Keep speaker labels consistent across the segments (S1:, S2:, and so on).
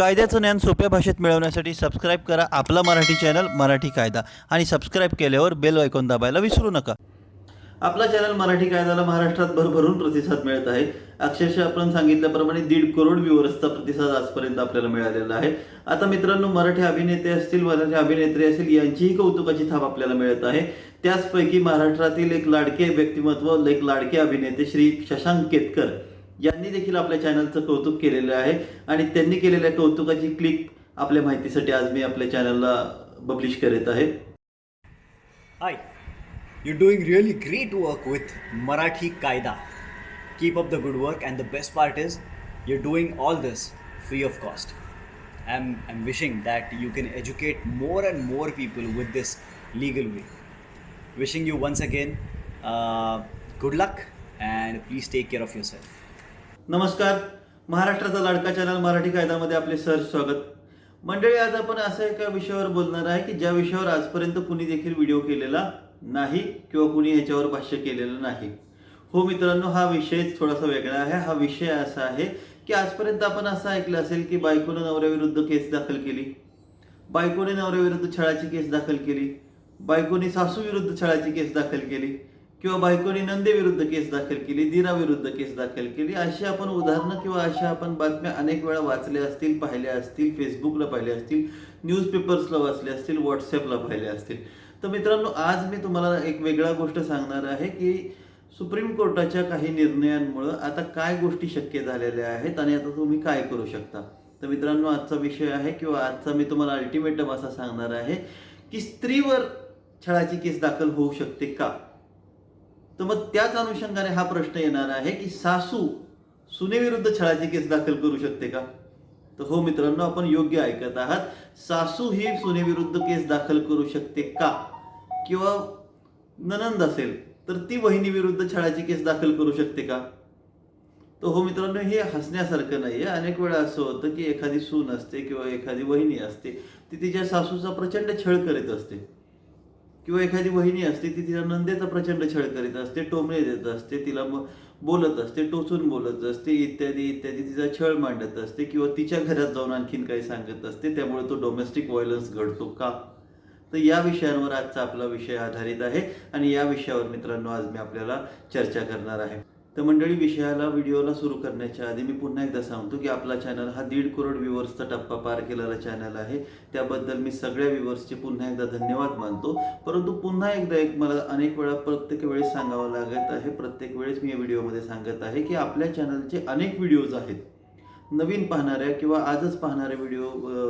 S1: कायद्याचं ज्ञान सोप्या भाषेत मिळवण्यासाठी सबस्क्राईब करा आपला मराठी चॅनल मराठी कायदा. आणि सबस्क्राईब केल्यावर बेल ऐकून दाबायला विसरू नका. आपला चॅनल मराठी कायद्याला महाराष्ट्रात भरभरून प्रतिसाद मिळत आहे. अक्षरशः आपण सांगितल्याप्रमाणे दीड करोड व्ह्युअर्सचा प्रतिसाद आजपर्यंत आपल्याला मिळालेला आहे. आता मित्रांनो मराठी अभिनेते असतील मराठी अभिनेत्री असतील यांचीही कौतुकाची थाप आपल्याला मिळत आहे. त्याचपैकी महाराष्ट्रातील एक लाडके व्यक्तिमत्व एक लाडके अभिनेते श्री शशांक केतकर. यांनी देखील आपल्या चॅनलचं कौतुक केलेलं आहे. आणि त्यांनी केलेल्या कौतुकाची क्लिक आपल्या माहितीसाठी आज मी आपल्या चॅनलला पब्लिश करत आहे.
S2: Hi you doing really great work with Marathi कायदा keep up the good work and the best part is you doing all this free of cost I am I am wishing that you can educate more and more people with this legal way wishing you once again good luck and please take care of yourself
S1: नमस्कार. महाराष्ट्राचा लाडका channel Marathi कायद्यामध्ये आपले sir स्वागत. मंडळी आज आपण असं एका विषयावर बोलणार आहे की ज्या विषयावर आजपर्यंत कुणी देखील व्हिडिओ केलेला नाही किंवा कुणी ह्याच्यावर भाष्य केलेलं नाही. हो मित्रांनो हा विषय थोडासा वेगळा आहे. हा विषय असा आहे की आजपर्यंत आपण असं ऐकलं असेल की बायकोनं नवऱ्याविरुद्ध केस दाखल केली. बायकोने नवऱ्याविरुद्ध छळाची केस दाखल केली. बायकोने सासूविरुद्ध छळाची केस दाखल केली. किंवा बायकोनी नंदेविरुद्ध केस दाखल केली दिराविरुद्ध केस दाखल केली अशी आपण उदाहरणं किंवा अशा आपण बातम्या अनेक वेळा वाचल्या असतील पाहिल्या असतील फेसबुकला पाहिल्या असतील न्यूजपेपर्सला वाचल्या असतील व्हॉट्सअपला पाहिल्या असतील. तर मित्रांनो आज मी तुम्हाला एक वेगळा गोष्ट सांगणार आहे की सुप्रीम कोर्टाच्या काही निर्णयांमुळं आता काय गोष्टी शक्य झालेल्या आहेत आणि आता तुम्ही काय करू शकता? तर मित्रांनो आजचा विषय आहे किंवा आजचा मी तुम्हाला अल्टिमेटम असा सांगणार आहे की स्त्रीवर छळाची केस दाखल होऊ शकते का? तर मग त्याच अनुषंगाने हा प्रश्न येणार आहे की सासू सुनेविरुद्ध छळाची केस दाखल करू शकते का? तर हो मित्रांनो आपण योग्य ऐकत आहात. सासू ही सुनेविरुद्ध केस दाखल करू शकते का? किंवा ननंद असेल तर ती वहिनीविरुद्ध छळाची केस दाखल करू शकते का? तर हो मित्रांनो हे हसण्यासारखं नाही आहे अनेक वेळा असं होतं की एखादी सून असते किंवा एखादी वहिनी असते ती तिच्या सासूचा प्रचंड छळ करीत असते. किंवा एखादी वहिनी असते ती तिला नंदेचा प्रचंड छळ करीत असते टोमणे देत असते तिला बोलत असते टोचून बोलत असते इत्यादी इत्यादी तिचा छळ मांडत असते किंवा तिच्या घरात जाऊन आणखीन काही सांगत असते त्यामुळे तो डोमेस्टिक व्हायलन्स घडतो का? तर या विषयांवर आजचा आपला विषय आधारित आहे आणि या विषयावर मित्रांनो आज मी आपल्याला चर्चा करणार आहे. तर मंडळी विषयाला व्हिडिओला सुरू करण्याच्या आधी मी पुन्हा एकदा सांगतो की आपला चॅनल हा दीड करोड व्ह्युअर्सचा टप्पा पार केलेला चॅनल आहे. त्याबद्दल मी सगळ्या व्ह्युअर्सचे पुन्हा एकदा धन्यवाद मानतो. परंतु पुन्हा एकदा एक मला अनेक वेळा प्रत्येक वेळेस सांगावं लागत आहे प्रत्येक वेळेस मी या व्हिडिओमध्ये सांगत आहे की आपल्या चॅनलचे अनेक व्हिडिओज आहेत. नवीन पाहणाऱ्या किंवा आजच पाहणाऱ्या व्हिडिओ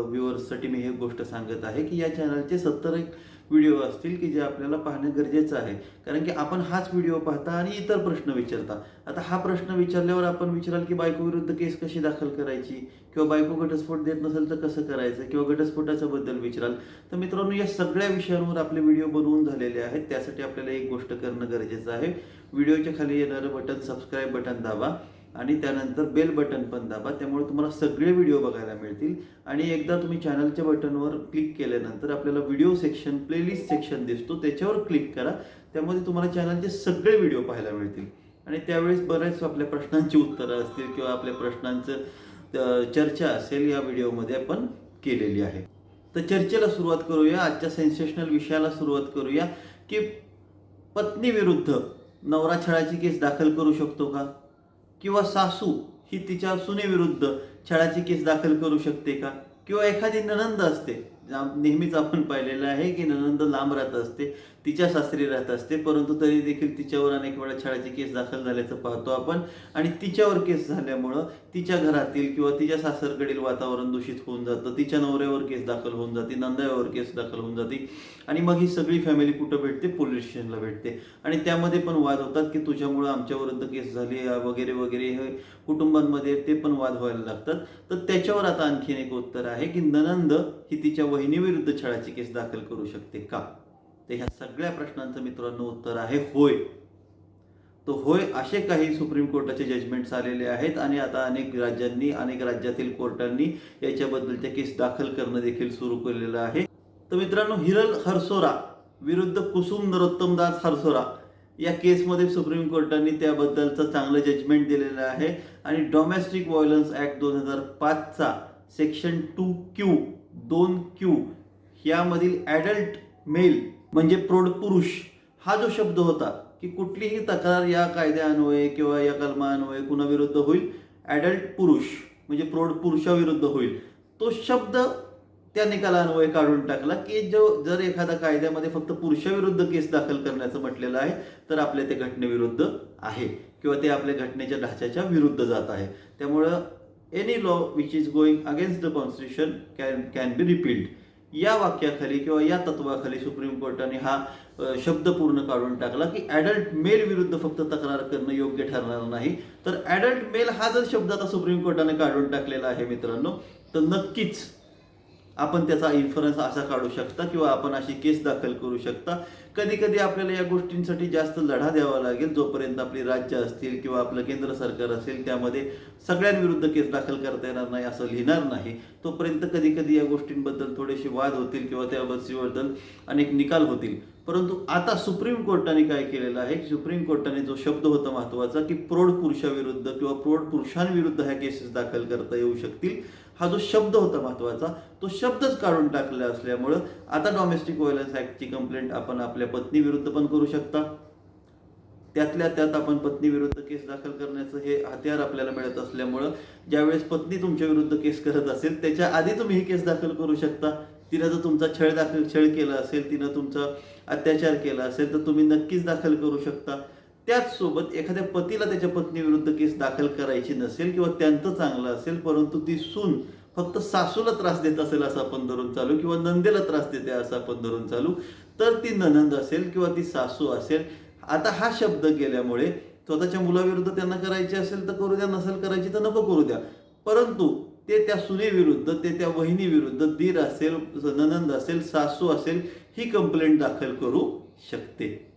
S1: व्ह्युअर्ससाठी मी हे गोष्ट सांगत आहे की या चॅनलचे सत्तर एक व्हिडिओ असतील की जे आपल्याला पाहणं गरजेचं आहे. कारण की आपण हाच व्हिडिओ पाहता आणि इतर प्रश्न विचारता. आता हा प्रश्न विचारल्यावर आपण विचाराल की बायको विरुद्ध केस कशी दाखल करायची? किंवा बायको घटस्फोट देत नसेल तर कसं करायचं? किंवा घटस्फोटाच्या बद्दल विचाराल. तर मित्रांनो या सगळ्या विषयांवर आपले व्हिडिओ बनवून झालेले आहेत. त्यासाठी आपल्याला एक गोष्ट करणं गरजेचं आहे. व्हिडिओच्या खाली येणारं बटन सबस्क्राईब बटन दाबा. आणि त्यानंतर बेल बटन पण दाबा. त्यामुळे तुम्हाला सगळे व्हिडिओ बघायला मिळतील. आणि एकदा तुम्ही चॅनलच्या बटनवर क्लिक केल्यानंतर आपल्याला व्हिडिओ सेक्शन प्लेलिस्ट सेक्शन दिसतो. त्याच्यावर क्लिक करा. त्यामध्ये तुम्हाला चॅनलचे सगळे व्हिडिओ पाहायला मिळतील. आणि त्यावेळेस बऱ्याच आपल्या प्रश्नांची उत्तरं असतील किंवा आपल्या प्रश्नांचं चर्चा असेल या व्हिडिओमध्ये आपण केलेली आहे. तर चर्चेला सुरुवात करूया. आजच्या सेन्सेशनल विषयाला सुरुवात करूया. की पत्नी विरुद्ध नवरा छळाची केस दाखल करू शकतो का? किंवा सासू ही तिच्या सुनेविरुद्ध छळाची केस दाखल करू शकते का? किंवा एखादी ननंद असते नेहमीच आपण पाहिलेलं आहे की ननंद लांब राहत असते. तिच्या सासरी राहत असते परंतु तरी देखील तिच्यावर अनेक वेळा छळाची केस दाखल झाल्याचं पाहतो आपण. आणि तिच्यावर केस झाल्यामुळं तिच्या घरातील किंवा तिच्या सासरकडील वातावरण दूषित होऊन जातं. तिच्या नवऱ्यावर केस दाखल होऊन जाते नंदाव्यावर केस दाखल होऊन जाते. आणि मग ही सगळी फॅमिली कुठं भेटते? पोलीस स्टेशनला भेटते. आणि त्यामध्ये पण वाद होतात की तुझ्यामुळं आमच्याविरुद्ध केस झाली वगैरे वगैरे हे कुटुंबांमध्ये ते पण वाद व्हायला लागतात. तर त्याच्यावर आता आणखीन एक उत्तर आहे की ननंद ही तिच्या वहिनीविरुद्ध छळाची केस दाखल करू शकते का? तर ह्या सगळ्या प्रश्नांचं मित्रांनो उत्तर आहे होय. तो होय असे काही सुप्रीम कोर्टाचे जजमेंट्स आलेले आहेत आणि आता अनेक राज्यांनी अनेक राज्यातील कोर्टांनी याच्याबद्दलच्या केस दाखल करणं देखील सुरू केलेलं आहे. तर मित्रांनो हिरल हरसोरा विरुद्ध कुसुम नरोत्तमदास हरसोरा या केसमध्ये सुप्रीम कोर्टाने त्याबद्दलचं चांगलं जजमेंट दिलेलं आहे. आणि डोमेस्टिक व्हायलन्स ॲक्ट दोन हजार पाचचा सेक्शन टू क्यू दोन क्यू यामधील ॲडल्ट मेल म्हणजे प्रौढ पुरुष हा जो शब्द होता की कुठलीही तक्रार या कायद्यान्वये किंवा या कलमान्वये कुणाविरुद्ध होईल? ॲडल्ट पुरुष म्हणजे प्रौढ पुरुषाविरुद्ध होईल. तो शब्द त्या निकालान्वये काढून टाकला की जो जर एखाद्या कायद्यामध्ये फक्त पुरुषाविरुद्ध केस दाखल करण्याचं म्हटलेलं आहे तर आपल्या ते घटनेविरुद्ध आहे किंवा ते आपल्या घटनेच्या ढाच्याच्या विरुद्ध जात आहे. त्यामुळं any law which is going against the constitution can can be repealed या वाक्याखाली किंवा या तत्वाखाली सुप्रीम कोर्टाने हा शब्द पूर्ण काढून टाकला की ॲडल्ट मेल विरुद्ध फक्त तक्रार करणं योग्य ठरणार नाही. तर ॲडल्ट मेल हा जर शब्द आता सुप्रीम कोर्टाने काढून टाकलेला आहे मित्रांनो तर नक्कीच आपण त्याचा इन्फरन्स असा काढू शकता किंवा आपण अशी केस दाखल करू शकता. कधी कधी आपल्याला या गोष्टींसाठी जास्त लढा द्यावा लागेल. जोपर्यंत आपली राज्य असतील किंवा आपलं केंद्र सरकार असेल त्यामध्ये सगळ्यांविरुद्ध केस दाखल करता येणार नाही असं लिहिणार नाही. तोपर्यंत कधी कधी या गोष्टींबद्दल थोडेसे वाद होतील किंवा त्याबद्दल अनेक निकाल होतील. परंतु आता सुप्रीम कोर्टाने काय केलेलं आहे? सुप्रीम कोर्टाने जो शब्द होता महत्त्वाचा की प्रौढ पुरुषाविरुद्ध किंवा प्रौढ पुरुषांविरुद्ध ह्या केसेस दाखल करता येऊ शकतील. हा जो शब्द होता महत्त्वाचा तो शब्दच काढून टाकला असल्यामुळं आता डॉमेस्टिक व्हायलन्स ऍक्टची कंप्लेंट आपण आपल्या पत्नीविरुद्ध पण करू शकता. त्यातल्या त्यात आपण पत्नीविरुद्ध केस दाखल करण्याचं हे हत्यार आपल्याला मिळत असल्यामुळं ज्यावेळेस पत्नी तुमच्या विरुद्ध केस करत असेल त्याच्या आधी तुम्ही ही केस दाखल करू शकता. तिनं जर तुमचा छळ दाखल छळ केला असेल तिनं तुमचा अत्याचार केला असेल तर तुम्ही नक्कीच दाखल करू शकता. त्याचसोबत एखाद्या पतीला त्याच्या पत्नीविरुद्ध केस दाखल करायची नसेल किंवा त्यांचं चांगलं असेल परंतु ती सून फक्त सासूला त्रास देत असेल असं आपण धरून चालू किंवा नंदेला त्रास देते असं आपण धरून चालू तर ती ननंद असेल किंवा ती सासू असेल. आता हा शब्द गेल्यामुळे स्वतःच्या मुलाविरुद्ध त्यांना करायची असेल तर करू द्या नसेल करायची तर नको करू द्या. परंतु ते त्या सुनेविरुद्ध ते त्या वहिनीविरुद्ध दीर असेल ननंद असेल सासू असेल ही कंप्लेंट दाखल करू शकते.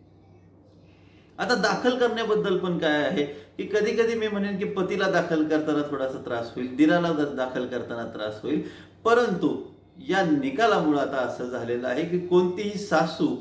S1: आता दाखल करण्याबद्दल पण काय आहे? की कधी कधी मी म्हणेन की पतीला दाखल करताना थोडासा त्रास होईल दिराला दाखल करताना त्रास होईल. परंतु या निकालामुळे आता असं झालेलं आहे की कोणतीही सासू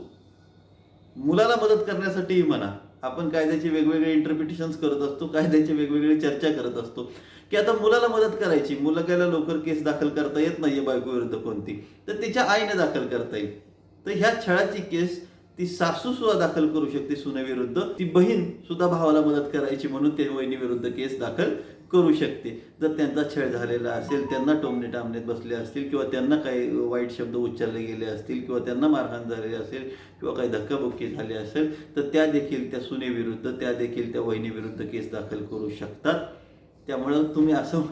S1: मुलाला मदत करण्यासाठीही म्हणा आपण कायद्याचे वेगवेगळे इंटरप्रिटेशन्स करत असतो कायद्याची वेगवेगळी चर्चा करत असतो. की आता मुलाला मदत करायची मुलगाला लवकर केस दाखल करता येत नाहीये बायको विरुद्ध कोणती? तर तिच्या आईने दाखल करता येईल. तर ह्या छळाची केस ती सासू सुद्धा दाखल करू शकते सुनेविरुद्ध. ती बहीण सुद्धा भावाला मदत करायची म्हणून ते वहिनी विरुद्ध केस दाखल करू शकते. जर त्यांचा छळ झालेला असेल त्यांना टोमणे टामण्यात बसले असतील किंवा त्यांना काही वाईट शब्द उच्चारले गेले असतील किंवा त्यांना मारहाण झालेली असेल किंवा काही धक्काबुक्की झाली असेल तर त्या देखील त्या सुनेविरुद्ध त्या देखील त्या वहिनीविरुद्ध केस दाखल करू शकतात. त्यामुळं तुम्ही असं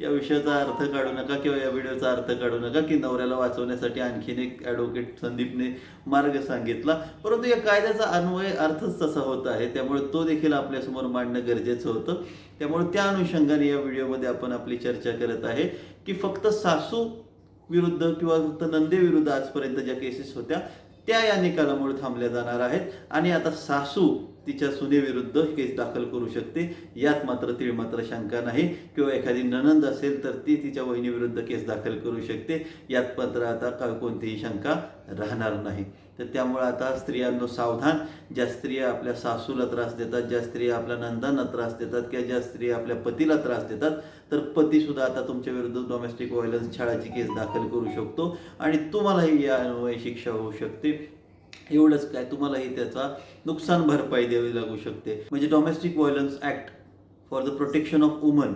S1: या विषयाचा अर्थ काढू नका किंवा या व्हिडिओचा अर्थ काढू नका की नवऱ्याला वाचवण्यासाठी आणखीन एक ॲडव्होकेट संदीपने मार्ग सांगितला. परंतु या कायद्याचा अन्वय अर्थच तसा होत आहे. त्यामुळे तो देखील आपल्यासमोर मांडणं गरजेचं होतं. त्यामुळे त्या अनुषंगाने या व्हिडिओमध्ये आपण आपली चर्चा करत आहे की फक्त सासू विरुद्ध किंवा फक्त नंदेविरुद्ध आजपर्यंत ज्या केसेस होत्या त्या या निकालामुळे थांबल्या जाणार आहेत. आणि आता सासू तिच्या सुनेविरुद्ध केस दाखल करू शकते. यात मात्र तीळ मात्र शंका नाही. किंवा एखादी ननंद असेल तर ती तिच्या वहिनीविरुद्ध केस दाखल करू शकते. यात मात्र आता का कोणतीही शंका राहणार नाही. तर त्यामुळे आता स्त्रियांनो सावधान. ज्या स्त्रिया आपल्या सासूला त्रास देतात ज्या स्त्रिया आपल्या नंदांना त्रास देतात किंवा ज्या स्त्रिया आपल्या पतीला त्रास देतात तर पती सुद्धा आता तुमच्या विरुद्ध डोमेस्टिक व्हायलन्स छळाची केस दाखल करू शकतो. आणि तुम्हालाही या शिक्षा होऊ शकते. एवढंच काय तुम्हालाही त्याचा नुकसान भरपाई द्यावी लागू शकते. म्हणजे domestic violence act for the protection of woman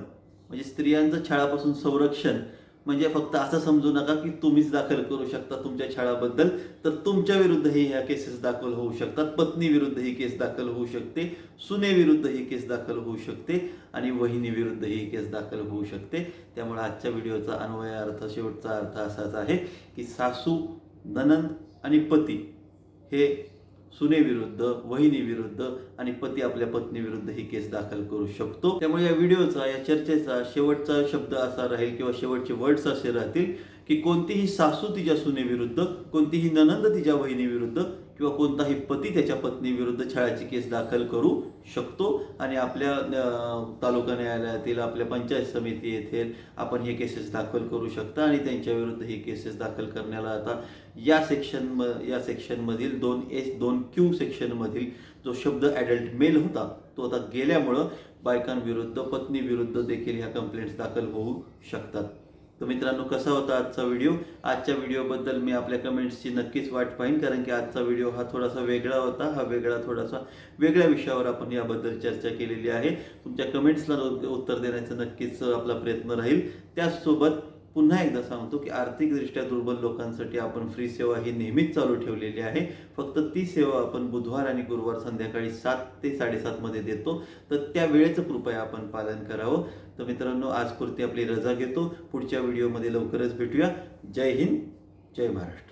S1: म्हणजे स्त्रियांचं छळापासून संरक्षण म्हणजे फक्त असं समजू नका की तुम्हीच दाखल करू शकता तुमच्या छळाबद्दल तर तुमच्या विरुद्धही ह्या केसेस दाखल होऊ शकतात. पत्नी विरुद्ध ही केस दाखल होऊ शकते सुने विरुद्ध ही केस दाखल होऊ शकते आणि वहिनी विरुद्ध ही केस दाखल होऊ शकते. त्यामुळे आजच्या व्हिडिओचा अन्वय अर्थ शेवटचा अर्थ असाच आहे की सासू ननंद आणि पती हे सुनेविरुद्ध वहिनीविरुद्ध आणि पती आपल्या पत्नीविरुद्ध ही केस दाखल करू शकतो. त्यामुळे या व्हिडिओचा या चर्चेचा शेवटचा शब्द असा राहील किंवा शेवटचे वर्ड्स असे राहतील की कोणतीही सासू तिच्या सुनेविरुद्ध कोणतीही ननंद तिच्या वहिनीविरुद्ध किंवा कोणताही पती त्याच्या पत्नीविरुद्ध छळाची केस दाखल करू शकतो. आणि आपल्या तालुका न्यायालयातील आपल्या पंचायत समिती येथे आपण हे केसेस दाखल करू शकता आणि त्यांच्या विरुद्ध ही केसेस दाखल करण्याला आता या सेक्शन म या सेक्शनमधील दोन एस दोन क्यू सेक्शनमधील जो शब्द ॲडल्ट मेल होता तो आता गेल्यामुळं बायकांविरुद्ध पत्नीविरुद्ध देखील ह्या कंप्लेंट्स दाखल होऊ शकतात. तर मित्रांनो कसा होता आजचा व्हिडिओ आजच्या व्हिडिओबद्दल मी आपल्या कमेंट्सची नक्कीच वाट पाहीन कारण की आजचा व्हिडिओ हा थोडासा वेगळा होता. हा वेगळा थोडासा वेगळ्या विषयावर आपण याबद्दल चर्चा केलेली आहे. तुमच्या कमेंट्सला उत्तर देण्याचा नक्कीच आपला प्रयत्न राहील. त्याचसोबत पुन्हा एकदा सांगतो की आर्थिकदृष्ट्या दुर्बल लोकांसाठी आपण फ्री सेवा ही नेहमीच चालू ठेवलेली आहे. फक्त ती सेवा आपण बुधवार आणि गुरुवार संध्याकाळी सात ते साडेसातमध्ये देतो. तर त्या वेळेचं कृपया आपण पालन करावं. तर मित्रांनो आजपुरती आपली रजा घेतो. पुढच्या व्हिडिओमध्ये लवकरच भेटूया. जय हिंद जय महाराष्ट्र.